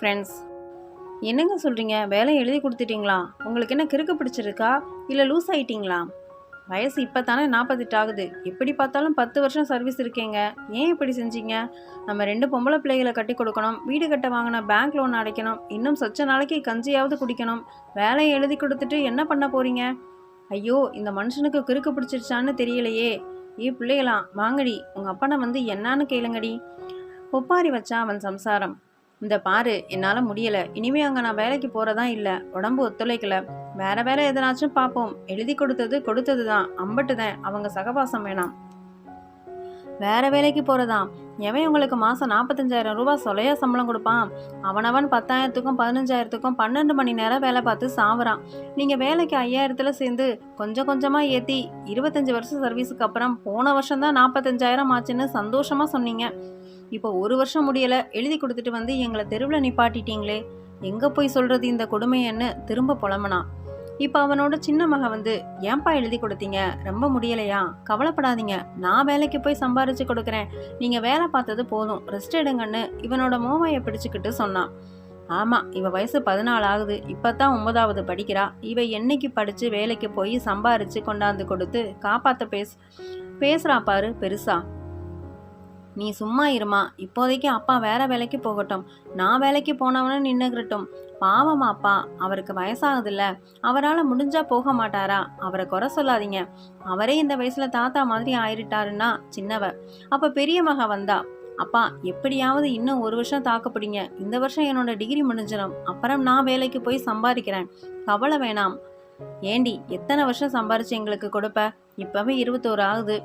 Friends என்னங்க சொல்கிறீங்க வேலை எழுதி கொடுத்துட்டீங்களா? உங்களுக்கு என்ன கிறுக்கு பிடிச்சிருக்கா? இல்லை லூஸ் ஆயிட்டீங்களா? வயசு இப்போ தானே நாற்பத்தெட்டு ஆகுது. எப்படி பார்த்தாலும் பத்து வருஷம் சர்வீஸ் இருக்கேங்க. ஏன் இப்படி செஞ்சீங்க? நம்ம ரெண்டு பொம்பளை பிள்ளைகளை கட்டி கொடுக்கணும். வீடு கட்ட வாங்கின பேங்க் லோன் அடைக்கணும். இன்னும் சொச்ச நாளைக்கு கஞ்சியாவது குடிக்கணும். வேலையை எழுதி கொடுத்துட்டு என்ன பண்ண போகிறீங்க ஐயோ இந்த மனுஷனுக்கு கிறுக்கு பிடிச்சிருச்சான்னு தெரியலையே. ஏ பிள்ளைகளாம் வாங்கடி. உங்கள் அப்பனை வந்து என்னான்னு கேளுங்கடி. ஒப்பாரி வச்சா அவன் சம்சாரம். இந்த பாரு என்னால் முடியலை. இனிமே அங்கே நான் வேலைக்கு போகிறதா இல்லை. உடம்பு ஒத்துழைக்கல. வேற வேலை எதனாச்சும் பார்ப்போம் எழுதி கொடுத்தது கொடுத்தது தான் அம்பட்டு தான் அவங்க சகவாசம் வேணாம். வேற வேலைக்கு போகிறதா எவன் உங்களுக்கு மாதம் நாற்பத்தஞ்சாயிரம் ரூபாய் சொலையா சம்பளம் கொடுப்பான்? அவனவன் பத்தாயிரத்துக்கும் பதினஞ்சாயிரத்துக்கும் பன்னெண்டு மணி நேரம் வேலை பார்த்து சாவுறான். நீங்கள் வேலைக்கு ஐயாயிரத்தில் சேர்ந்து கொஞ்சம் கொஞ்சமாக ஏற்றி இருபத்தஞ்சி வருஷம் சர்வீஸுக்கு அப்புறம் போன வருஷம் தான் நாற்பத்தஞ்சாயிரம் ஆச்சுன்னு சந்தோஷமாக சொன்னீங்க. இப்போ ஒரு வருஷம் முடியலை எழுதி கொடுத்துட்டு வந்து எங்களை தெருவில் நிப்பாட்டிட்டீங்களே. எங்கே போய் சொல்கிறது இந்த கொடுமைன்னு திரும்ப புலம்புனான். இப்போ அவனோட சின்ன மகன் வந்து ஏன்பா எழுதி கொடுத்தீங்க? ரொம்ப முடியலையா? கவலைப்படாதீங்க. நான் வேலைக்கு போய் சம்பாரிச்சு கொடுக்குறேன். நீங்கள் வேலை பார்த்தது போதும். ரெஸ்ட் எடுங்கன்னு இவனோட மோவாயை பிடிச்சிக்கிட்டு சொன்னான். ஆமாம் இவ வயசு பதினாலு ஆகுது. இப்போ தான் ஒன்பதாவது படிக்கிறா. இவ என்னைக்கு படித்து வேலைக்கு போய் சம்பாரித்து கொண்டாந்து கொடுத்து காப்பாற்ற பேச. பேசுகிறா பாரு பெருசா. நீ சும்மா இருமா. இப்போதைக்கு அப்பா வேற வேலைக்கு போகட்டும். நான் வேலைக்கு போனவனும் நின்னுக்கிறட்டும் பாவம் அப்பா அவருக்கு வயசாகுதுல்ல. அவரால் முடிஞ்சா போக மாட்டாரா? அவரை குறை சொல்லாதீங்க. அவரே இந்த வயசுல தாத்தா மாதிரி ஆயிட்டாருன்னா சின்னவ. அப்ப பெரிய மக வந்தா அப்பா எப்படியாவது இன்னும் ஒரு வருஷம் தாக்கப்படுங்க. இந்த வருஷம் என்னோட டிகிரி முடிஞ்சிடும் அப்புறம் நான் வேலைக்கு போய் சம்பாதிக்கிறேன். கவலை வேணாம். ஏண்டி எத்தனை வருஷம் சம்பாரிச்சு எங்களுக்கு கொடுப்ப? இப்பவே இருபத்தோரு ஆகுது.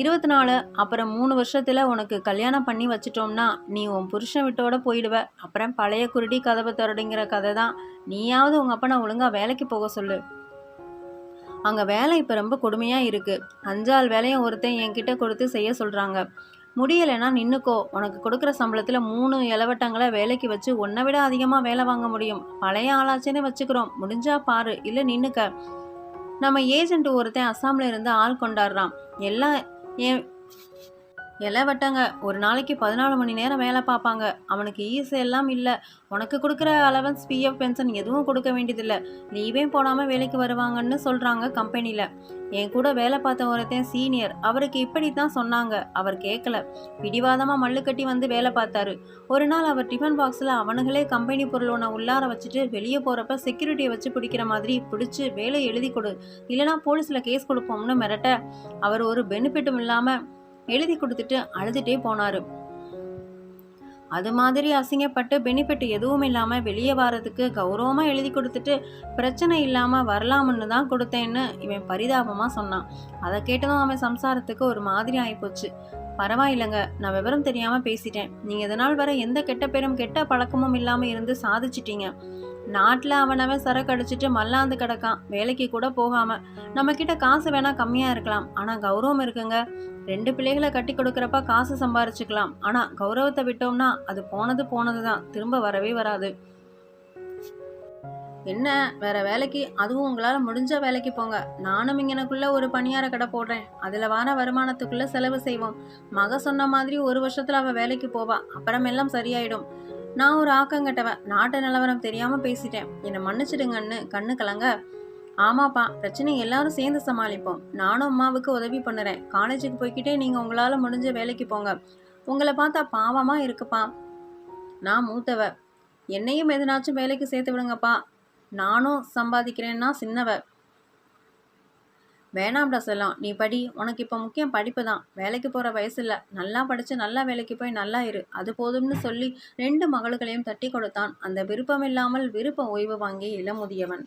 இருபத்தி நாலு அப்புறம் மூணு வருஷத்தில் உனக்கு கல்யாணம் பண்ணி வச்சிட்டோம்னா நீ உன் புருஷன் விட்டோட போயிடுவ. அப்புறம் பழைய குருடி கதவை திறடுங்கிற கதை தான் நீயாவது உங்கள் அப்பனை ஒழுங்காக வேலைக்கு போக சொல்லு. அங்கே வேலை இப்போ ரொம்ப கொடுமையாக இருக்குது அஞ்சாள் வேலையும் ஒருத்தன் என்கிட்ட கொடுத்து செய்ய சொல்கிறாங்க முடியலைன்னா நின்றுக்கோ உனக்கு கொடுக்குற சம்பளத்தில் மூணு இலவட்டங்களை வேலைக்கு வச்சு உன்னை விட அதிகமாக வேலை வாங்க முடியும். பழைய ஆளாச்சேன்னு வச்சுக்கிறோம். முடிஞ்சா பாரு. இல்லை நின்றுக்க நம்ம ஏஜென்ட் ஒருத்தன் அஸ்ஸாம்ல இருந்து ஆள் கொண்டாடுறான். எல்லாம் ஏன் இலவட்டங்க ஒரு நாளைக்கு பதினாலு மணி நேரம் வேலை பார்ப்பாங்க. அவனுக்கு ஈஸி எல்லாம் இல்லை. உனக்கு கொடுக்குற அலவன்ஸ் பிஎஃப் பென்ஷன் எதுவும் கொடுக்க வேண்டியதில்லை. லீவே போடாமல் வேலைக்கு வருவாங்கன்னு சொல்கிறாங்க கம்பெனியில் என் கூட வேலை பார்த்த ஒருத்தன் சீனியர் அவருக்கு இப்படி தான் சொன்னாங்க. அவர் கேட்கல. பிடிவாதமாக மல்லு கட்டி வந்து வேலை பார்த்தாரு. ஒரு நாள் அவர் டிஃபன் பாக்ஸில் அவனுங்களே கம்பெனி பொருள் ஒன்று உள்ளார வச்சுட்டு வெளியே போகிறப்ப செக்யூரிட்டியை வச்சு பிடிக்கிற மாதிரி பிடிச்சி வேலை எழுதி கொடு. இல்லைனா போலீஸில் கேஸ் கொடுப்போம்னு மிரட்ட. அவர் ஒரு பெனிஃபிட்டும் இல்லாமல் எழுதி கொடுத்துட்டு அழுதுட்டே போனார். அது மாதிரி அசிங்கப்பட்டு பெனிஃபிட் எதுவும் இல்லாமல் வெளியே வர்றதுக்கு கௌரவமாக எழுதி கொடுத்துட்டு பிரச்சனை இல்லாமல் வரலாம்னு தான் கொடுத்தேன்னு இவன் பரிதாபமாக சொன்னான். அதை கேட்டதும் அவன் சம்சாரத்துக்கு ஒரு மாதிரி ஆகிப்போச்சு பரவாயில்லைங்க நான் விவரம் தெரியாமல் பேசிட்டேன். நீங்கள் இதனால் வர எந்த கெட்ட பேரும் கெட்ட பழக்கமும் இல்லாமல் இருந்து சாதிச்சிட்டீங்க. நாட்டில் அவனவன் சரக்கு அடிச்சிட்டு மல்லாந்து கிடக்கான். வேலைக்கு கூட போகாமல் நம்மக்கிட்ட காசு வேணால் கம்மியாக இருக்கலாம். ஆனால் கௌரவம் இருக்குங்க. ரெண்டு பிள்ளைகளை கட்டி கொடுக்குறப்ப காசு சம்பாரிச்சுக்கலாம். ஆனால் கௌரவத்தை விட்டோம்னா அது போனது போனது தான் திரும்ப வரவே வராது. என்ன? வேற வேலைக்கு? அதுவும் உங்களால் முடிஞ்ச வேலைக்கு போங்க. நானும் இங்கனக்குள்ள ஒரு பணியார கடை போடுறேன். அதில் வர வருமானத்துக்குள்ள செலவு செய்வோம். மக சொன்ன மாதிரி ஒரு வருஷத்துல அவ வேலைக்கு போவா. அப்புறமெல்லாம் சரியாயிடும். நான் ஒரு ஆக்கங்கட்டவன் நாட்டு நிலவரம் தெரியாம பேசிட்டேன். என்னை மன்னிச்சிடுங்கன்னு கண்ணு கலங்க. ஆமாப்பா பிரச்சனை எல்லாரும் சேர்ந்து சமாளிப்போம். நானும் அம்மாவுக்கு உதவி பண்ணுறேன். காலேஜுக்கு போய்கிட்டே நீங்கள் உங்களால் முடிஞ்ச வேலைக்கு போங்க. உங்களை பார்த்தா பாவமாக இருக்குப்பா. நான் மூத்தவ. என்னையும் எதனாச்சும் வேலைக்கு சேர்த்து விடுங்கப்பா. நானும் சம்பாதிக்கிறேன்னா சின்னவ. வேணாம்டா செல்லம். நீ படி. உனக்கு இப்போ முக்கியம் படிப்பு தான். வேலைக்கு போகிற வயசு இல்லை நல்லா படித்து நல்லா வேலைக்கு போய் நல்லா இரு. அது போதும்னு சொல்லி ரெண்டு மகள்களையும் தட்டி கொடுத்தான். அந்த விருப்பமில்லாமல் விருப்ப ஓய்வு வாங்கிய இளமுதியவன்.